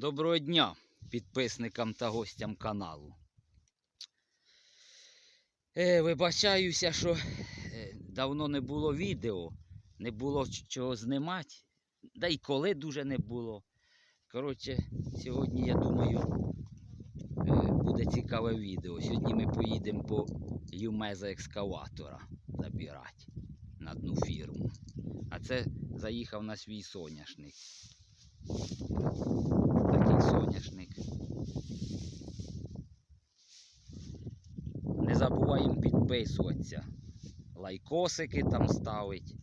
Доброго дня підписникам та гостям каналу. Е, вибачаюся, що е, давно не було відео, не було чого знімати, да й коли дуже не було. Коротше, сьогодні, я думаю, е, буде цікаве відео. Сьогодні ми поїдемо по Юмеза екскаватора забирати на одну фірму. А це заїхав на свій соняшник. Такий соняшник. Не забуваємо підписуватися. Лайкосики там ставить.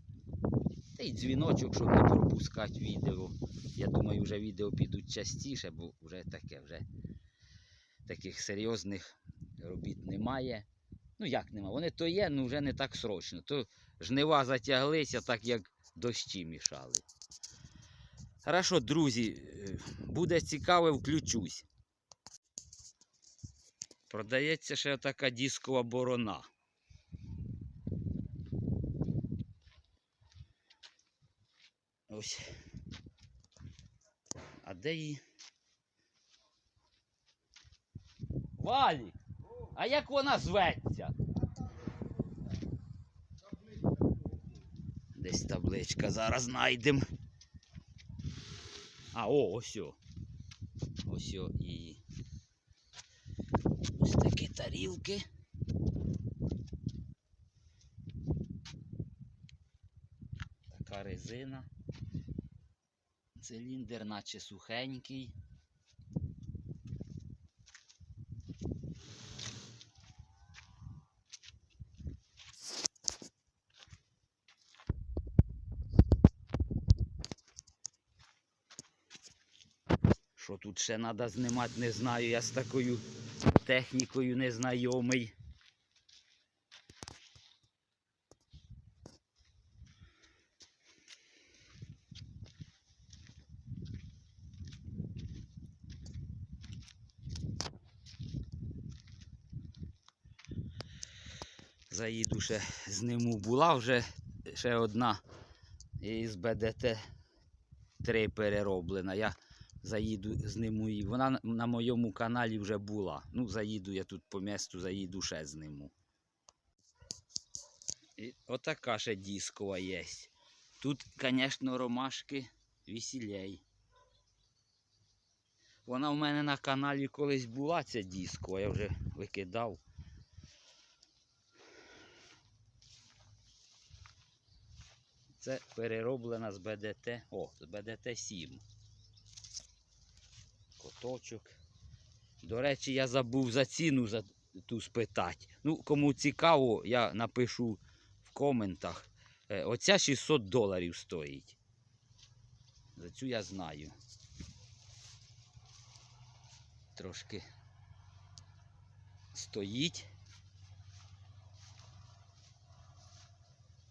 Та й дзвіночок, щоб не пропускати відео. Я думаю, вже відео підуть частіше, бо вже таке, вже таких серйозних робіт немає. Ну як нема? Вони то є, ну вже не так срочно. То жнива затяглися, так як дощі мішали. Хорошо, друзі, е, буде цікаве, включусь. Продається ще така дискова борона. Ось. А де її? Валі! А як вона зветься? Десь табличка зараз знайдемо. А, о, ось. о. Ось о і. Ось такі тарілки. Така резина. Циліндр наче сухенький. Тут ще треба знімати, не знаю. Я з такою технікою не знайомий. Заїду ще зниму. Була вже ще одна із БДТ 3 перероблена. Я заїду зниму її. Вона на- моєму каналі вже була. Ну, заїду я тут по місту, заїду ще зниму. І отака ще дискова є. Тут, звісно, ромашки веселей. Вона в мене на каналі колись була, ця дискова, я вже викидав. Це перероблена з БДТ. О, з БДТ 7 коточок. До речі, я забув за ціну за ту спитати. Ну, кому цікаво, я напишу в коментах. Е, Оця 600 доларів стоїть. За цю я знаю. Трошки стоїть.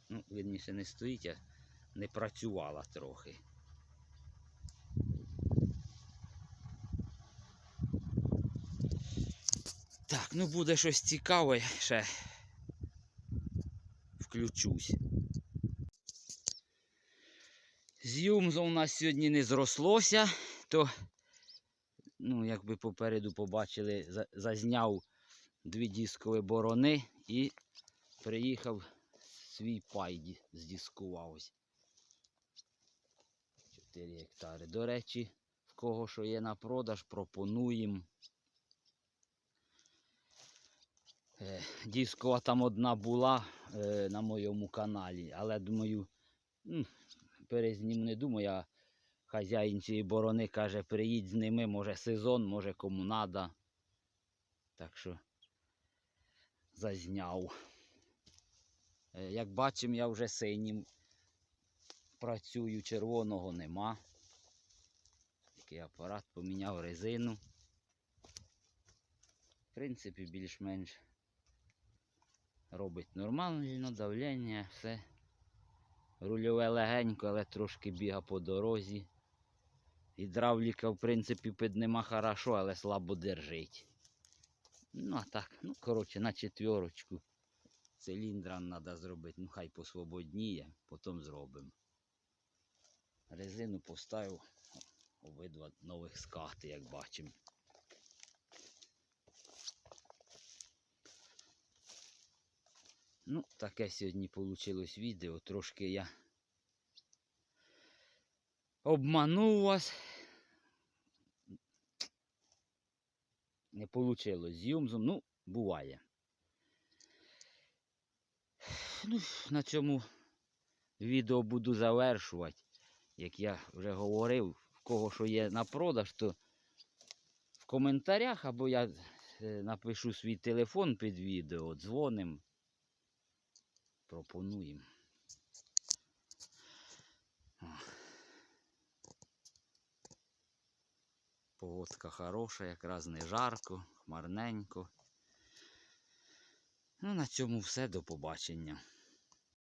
Ну, вірніше, не стоїть, а не працювала трохи. Так, ну буде щось цікаве, ще включусь. З Юмзом у нас сьогодні не зрослося, то, ну, як ви попереду побачили, зазняв дві дискові борони і приїхав свій пай ді- здіскував 4 гектари. До речі, в кого що є на продаж, пропонуємо. Е, Дискова там одна була е, на моєму каналі, але думаю, перезнім не думаю, а хазяїн цієї борони каже, приїдь з ними, може сезон, може кому надо. Так що зазняв. Е, Як бачимо, я вже синім працюю, червоного нема. Такий апарат поміняв резину. В принципі, більш-менш робить нормально, давлення, все. Рульове легенько, але трошки біга по дорозі. Гідравліка, в принципі, під нема хорошо, але слабо держить. Ну, а так, ну, коротше, на четверочку. Циліндра треба зробити, ну хай посвободніє, потім зробимо. Резину поставив Обидва нових скати, як бачимо. Ну, таке сьогодні вийшло відео. Трошки я обманув вас. Не вийшло з Юмзом. Ну, буває. Ну, на цьому відео буду завершувати. Як я вже говорив, в кого що є на продаж, то в коментарях або я е, напишу свій телефон під відео, дзвоним, пропонуємо. Погодка хороша, якраз не жарко, хмарненько. Ну, на цьому все. До побачення.